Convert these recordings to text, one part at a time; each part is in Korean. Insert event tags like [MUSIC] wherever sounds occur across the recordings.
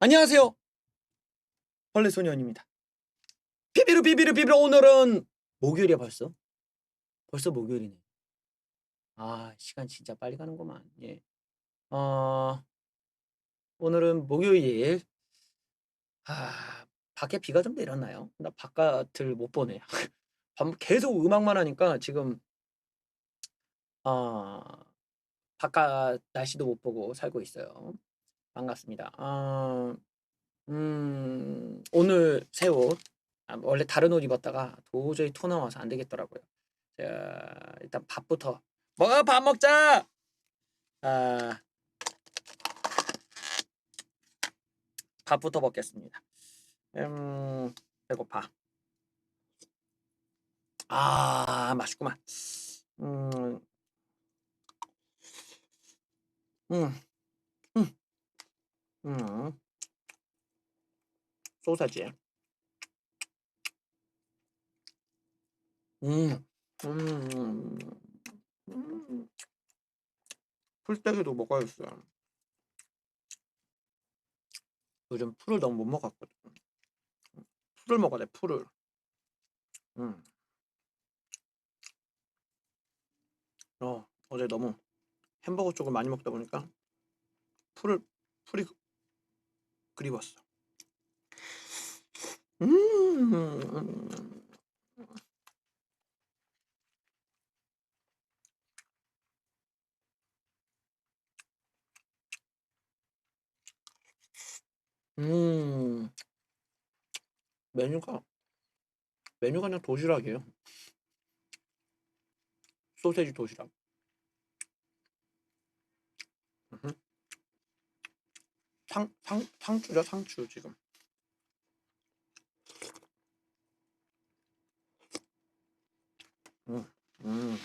안녕하세요. 벌레 소년입니다. 비비르 비비르 비비르 오늘은 목요일이야 벌써. 벌써 목요일이네. 아 시간 진짜 빨리 가는구만. 예. 어 오늘은 목요일. 아 밖에 비가 좀 내렸나요? 나 바깥을 못 보네. [LAUGHS] 밤- 계속 음악만 하니까 지금 어 바깥 날씨도 못 보고 살고 있어요. 반갑습니다. 어, 음, 오늘 새 옷. 아, 원래 다른 옷 입었다가 도저히 토 나와서 안 되겠더라고요. 자, 일단 밥부터. 뭐, 밥 먹자! 아, 밥부터 먹겠습니다. 음, 배고파. 아, 맛있구만. 음, 음, 음, 음. 소세지. 음, 음, 음. 풀떼기도 먹어야겠어요. 요즘 풀을 너무 못 먹었거든. 풀을 먹어야 돼, 풀을. 음. 어, 어제 너무 햄버거 쪽을 많이 먹다 보니까 풀을, 풀이 그- 그리웠어. 음. 음. 메뉴가 메뉴가 그냥 도시락이에요. 소세지 도시락. 음흠. 상, 상, 상추죠, 상추 지금. 음, 음.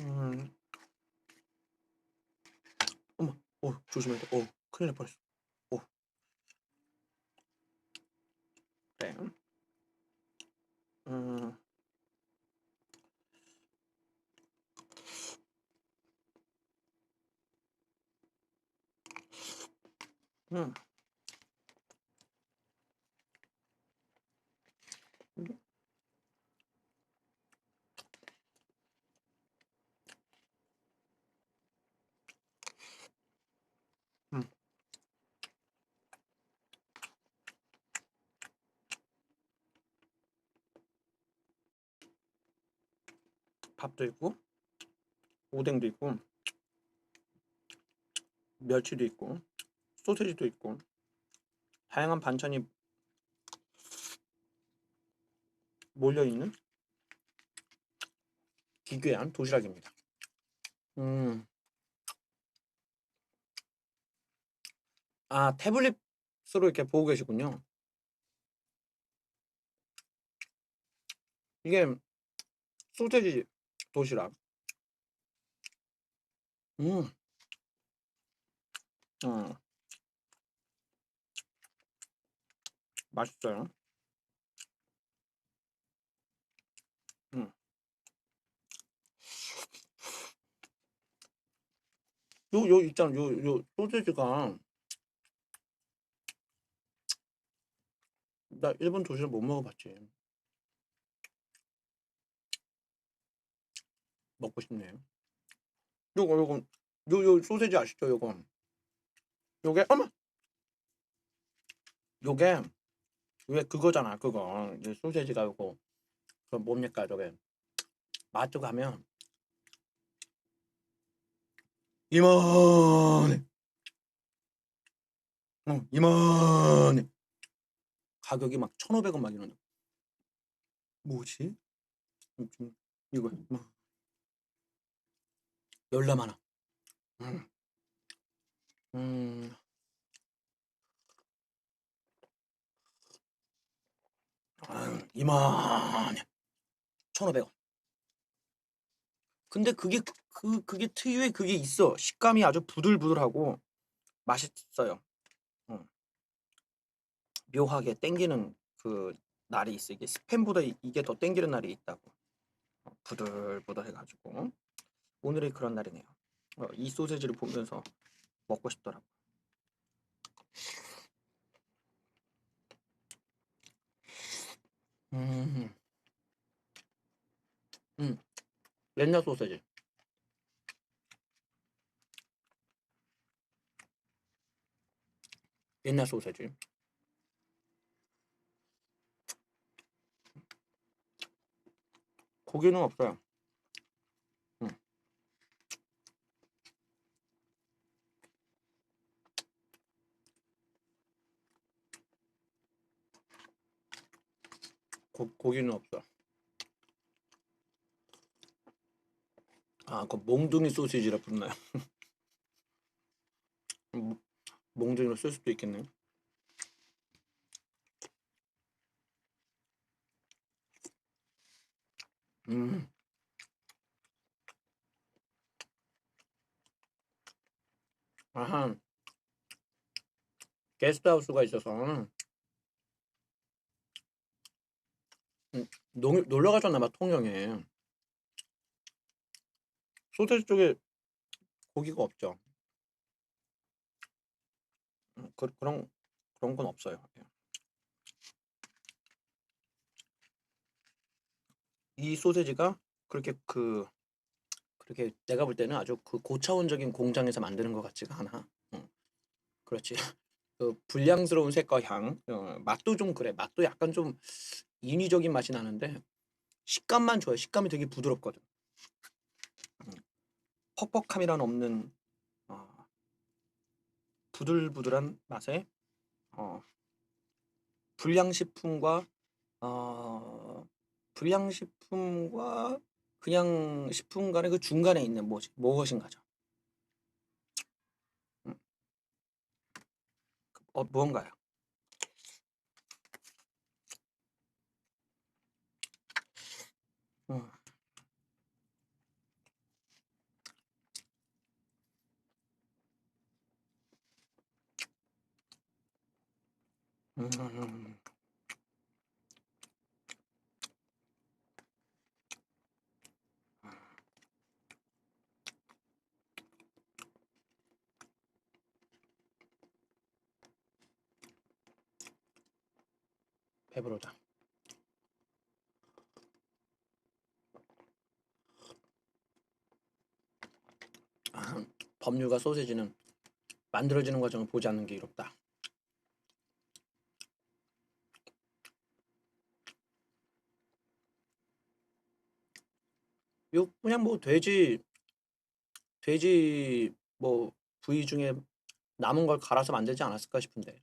음. 어머, 어, 조심해야 돼. 어, 큰일 날 뻔했어. 어. 그래. 음. 밥도 있고, 오뎅도 있고, 멸치도 있고, 소세지도 있고, 다양한 반찬이 몰려있는 기괴한 도시락입니다. 음. 아, 태블릿으로 이렇게 보고 계시군요. 이게 소세지 도시락. 음. 어. 맛있어요. 음. 요, 요 있잖아. 요, 요 소세지가 나 일본 도시락 못 먹어봤지. 먹고 싶네요. 요거, 요거, 요, 요 소세지 아시죠? 요거. 요게, 어머! 요게, 왜 그거잖아, 그거. 이 소세지가 요거. 그 뭡니까, 저게. 마트 가면, 이만해. 어, 이만해. 가격이 막 1,500원 막 이러는. 뭐지? 좀, 이거, 막. 열나 많아. 음. 음. 아유, 이만해. 1,500원. 근데 그게 그 그게 특유의 그게 있어. 식감이 아주 부들부들하고 맛있어요. 어. 묘하게 땡기는 그 날이 있어. 이게 스팸보다 이- 이게 더 땡기는 날이 있다고. 어, 부들부들 해가지고 오늘이 그런 날이네요. 어, 이 소세지를 보면서 먹고 싶더라고. 음, 음, 옛날 소세지. 옛날 소세지. 고기는 없어요. 고, 고기는 없어. 아, 그 몽둥이 소시지라 부르나요? 음, [LAUGHS] 몽둥이로 쓸 수도 있겠네. 음. 아하. 게스트하우스가 있어서 음, 농, 놀러 가셨나 봐 통영에 소세지 쪽에 고기가 없죠. 음, 그, 그런 그런 건 없어요. 예. 이 소세지가 그렇게 그 그렇게 내가 볼 때는 아주 그 고차원적인 공장에서 만드는 것 같지가 않아. 어, 그렇지. [LAUGHS] 그 불량스러운 색과 향, 어, 맛도 좀 그래. 맛도 약간 좀 인위적인 맛이 나는데 식감만 좋아요. 식감이 되게 부드럽거든. 음, 퍽퍽함이란 없는 어, 부들부들한 맛에 어, 불량식품과 어, 불량식품과 그냥 식품 간의 그 중간에 있는 뭐지 무엇인가죠. 음, 어, 무언가요? 음. 음. 배부르다. 아, 법률과 소세지는 만들어지는 과정을 보지 않는 게 이롭다. 요 그냥 뭐 돼지 돼지 뭐 부위 중에 남은 걸 갈아서 만들지 않았을까 싶은데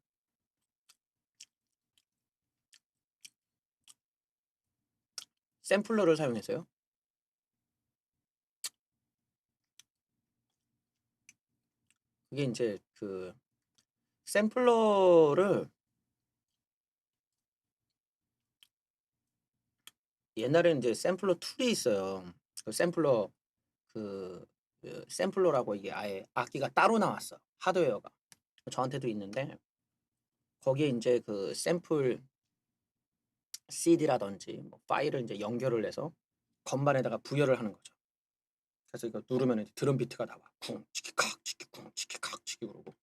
샘플러를 사용했어요. 그게 이제 그 샘플러를 옛날에는 이제 샘플러 툴이 있어요. 그 샘플러 그, 그 샘플러라고 이게 아예 악기가 따로 나왔어. 하드웨어가. 저한테도 있는데 거기에 이제 그 샘플 CD라든지 뭐 파일을 이제 연결을 해서 건반에다가 부여를 하는 거죠. 그래서 이거 누르면 이제 드럼 비트가 나와. 쿵 치키칵 치키쿵 치키칵 치키 그러고.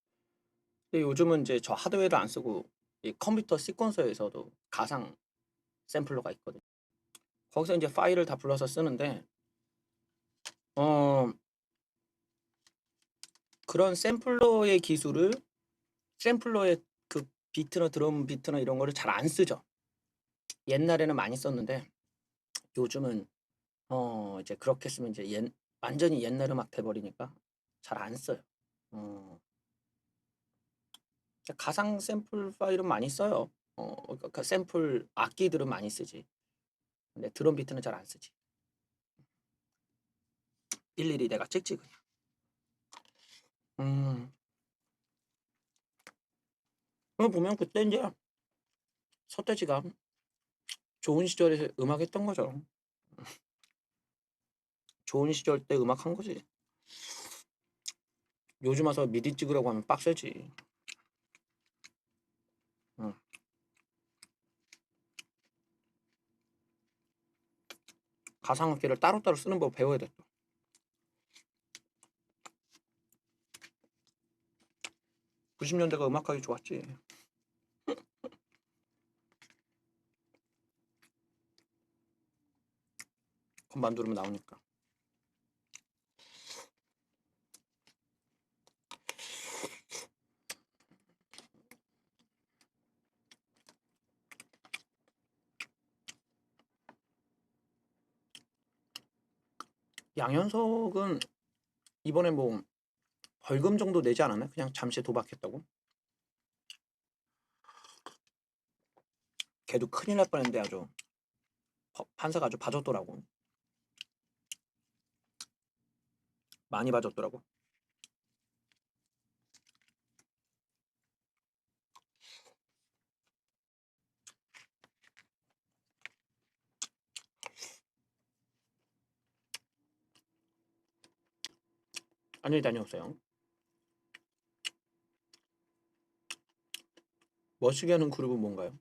근데 요즘은 이제 저 하드웨어를 안 쓰고 이 컴퓨터 시퀀서에서도 가상 샘플러가 있거든요. 거기서 이제 파일을 다 불러서 쓰는데 어 그런 샘플러의 기술을 샘플러의 그 비트나 드럼 비트나 이런 거를 잘 안 쓰죠. 옛날에는 많이 썼는데 요즘은 어 이제 그렇게 쓰면 이제 옛, 완전히 옛날 음악 돼버리니까 잘 안 써요. 어, 가상 샘플 파일은 많이 써요. 어, 그러니까 그 샘플 악기들은 많이 쓰지. 근데 드럼 비트는 잘 안 쓰지. 일일이 내가 찍지 그냥. 음. 그거 보면 그때 이제 서태지가 좋은 시절에 음악했던 거죠. 좋은 시절 때 음악 한 거지. 요즘 와서 미디 찍으라고 하면 빡세지. 응. 가상악기를 따로따로 쓰는 법 배워야 돼. 또. 구십 년대가 음악하기 좋았지. [LAUGHS] 그만두르면 나오니까. 양현석은 이번에 뭐 벌금 정도 내지 않았나? 그냥 잠시 도박했다고? 걔도 큰일 날 뻔했는데 아주 법- 판사가 아주 봐줬더라고. 많이 봐줬더라고. 안녕히 다녀오세요. 멋지게 하는 그룹은 뭔가요?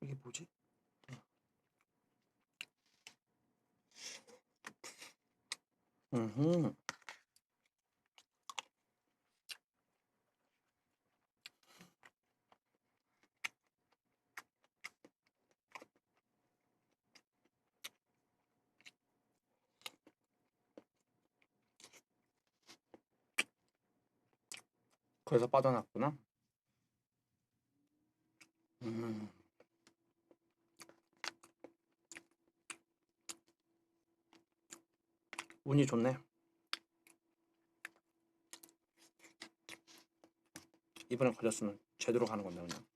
이게 뭐지? 음. 그래서 빠져났구나. 음. 운이 좋네. 이번에 걸렸으면 제대로 가는 건데 그냥.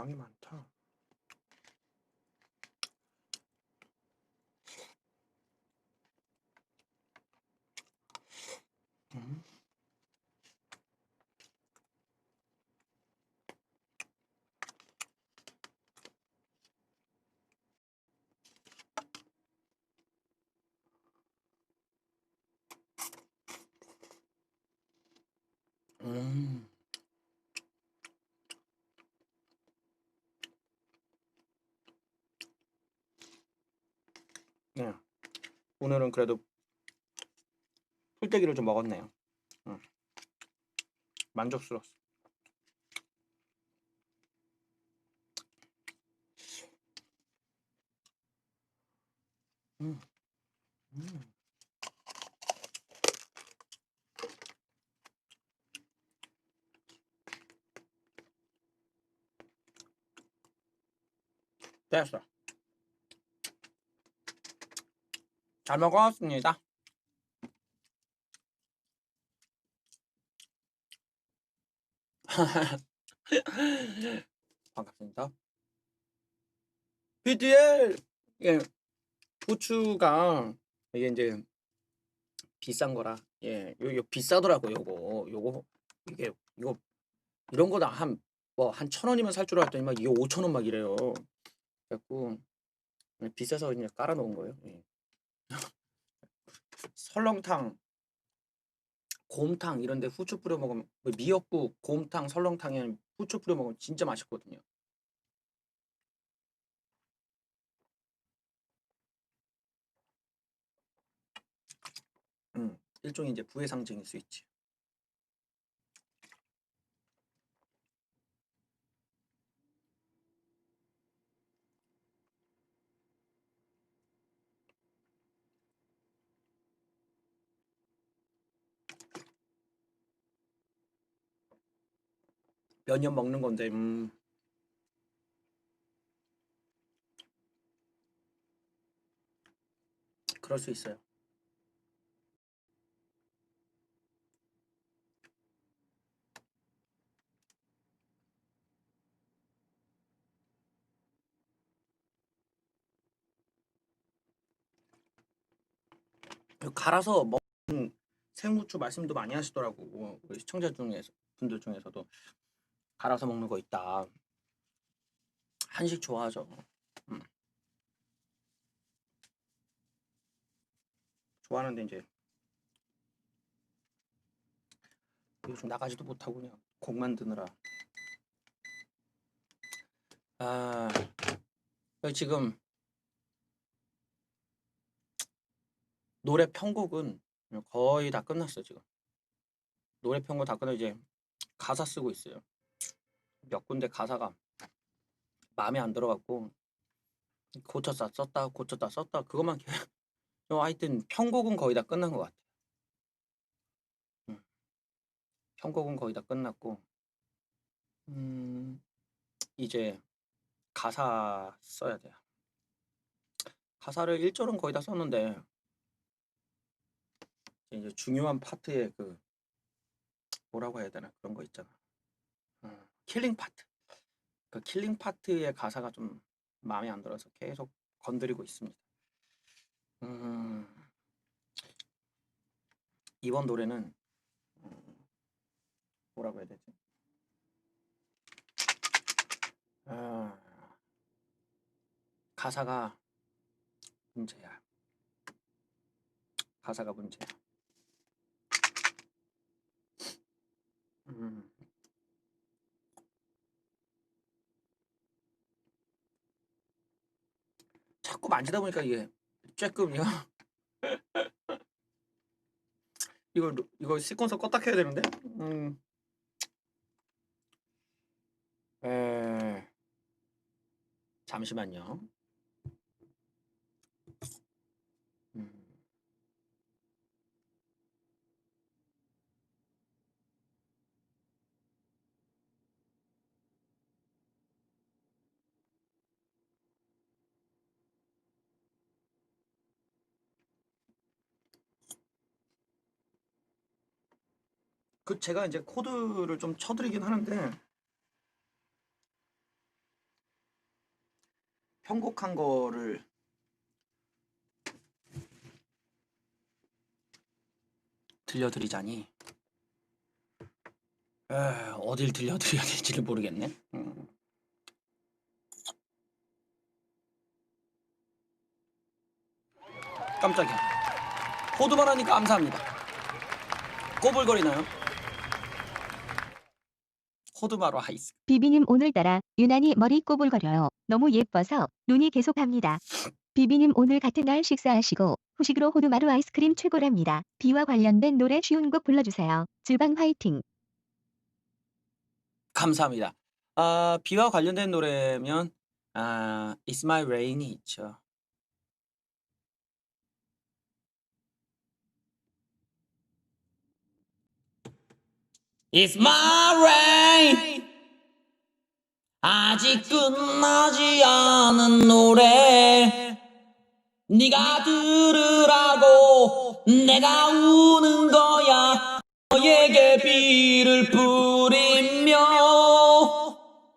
양이 많다. 오늘은 그래도 풀떼기를 좀 먹었네요. 음. 만족스러웠어. 음. 음. 됐어. 잘 먹었습니다. [LAUGHS] 반갑습니다. PDL 예 후추가 이게 이제 비싼 거라 예 요, 요 비싸더라고 요거 요거 이게 이거 이런 거다 한 뭐 한 천 원이면 살 줄 알았더니 막 이게 오천 원 막 이래요. 그래갖고 예, 비싸서 그냥 깔아 놓은 거예요. 예. 설렁탕, 곰탕 이런 데 후추 뿌려 먹으면 뭐 미역국, 곰탕, 설렁탕에 후추 뿌려 먹으면 진짜 맛있거든요. 음, 일종의 이제 부의 상징일 수 있지. 연연 먹는 건데 음. 그럴 수 있어요. 그 갈아서 먹는 생후추 말씀도 많이 하시더라고 뭐, 시청자 중에서 분들 중에서도 갈아서 먹는 거 있다. 한식 좋아하죠. 음. 좋아하는데 이제 요즘 나가지도 못하고 그냥 곡 만드느라 아 지금 노래 편곡은 거의 다 끝났어 지금 노래 편곡 다 끝나 이제 가사 쓰고 있어요 몇 군데 가사가 마음에 안 들어갖고 고쳤다 썼다 고쳤다 썼다 그것만 계속 [LAUGHS] 어, 하여튼 편곡은 거의 다 끝난 것 같아 음. 편곡은 거의 다 끝났고 음, 이제 가사 써야 돼요. 가사를 1절은 거의 다 썼는데 이제 중요한 파트에 그 뭐라고 해야 되나? 그런 거 있잖아. 어, 킬링 파트 그 킬링 파트의 가사가 좀 마음에 안 들어서 계속 건드리고 있습니다 음, 이번 노래는 음, 뭐라고 해야 되지? 아, 가사가 문제야. 가사가 문제야. 음, 자꾸 만지다 보니까 이게 쬐끔요. [LAUGHS] 이걸 이거 시퀀서 껐다 켜야 되는데. 음. 에... 잠시만요. 그 제가 이제 코드를 좀 쳐드리긴 하는데 편곡한 거를 들려드리자니 에, 어딜 들려드려야 될지를 모르겠네. 음. 깜짝이야. 코드만 하니까 감사합니다. 꼬불거리나요? 코드마로 하이스. 비비님 오늘따라 유난히 머리 꼬불거려요. 너무 예뻐서 눈이 계속합니다. 비비님 오늘 같은 날 식사하시고 후식으로 호두마루 아이스크림 최고랍니다. 비와 관련된 노래 쉬운 곡 불러주세요. 주방 화이팅. 감사합니다. 아, 비와 관련된 노래면 아, It's My Rain이 있죠. It's my rain. 아직 끝나지 않은 노래. 네가 들으라고 내가 우는 거야. 너에게 비를 뿌리며.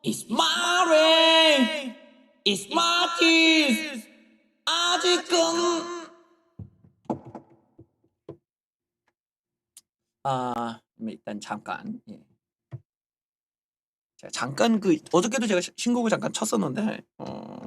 It's my rain. It's my tears. 아직은 아 일단 잠깐 예. 잠깐 그 어저께도 제가 시- 신곡을 잠깐 쳤었는데 어,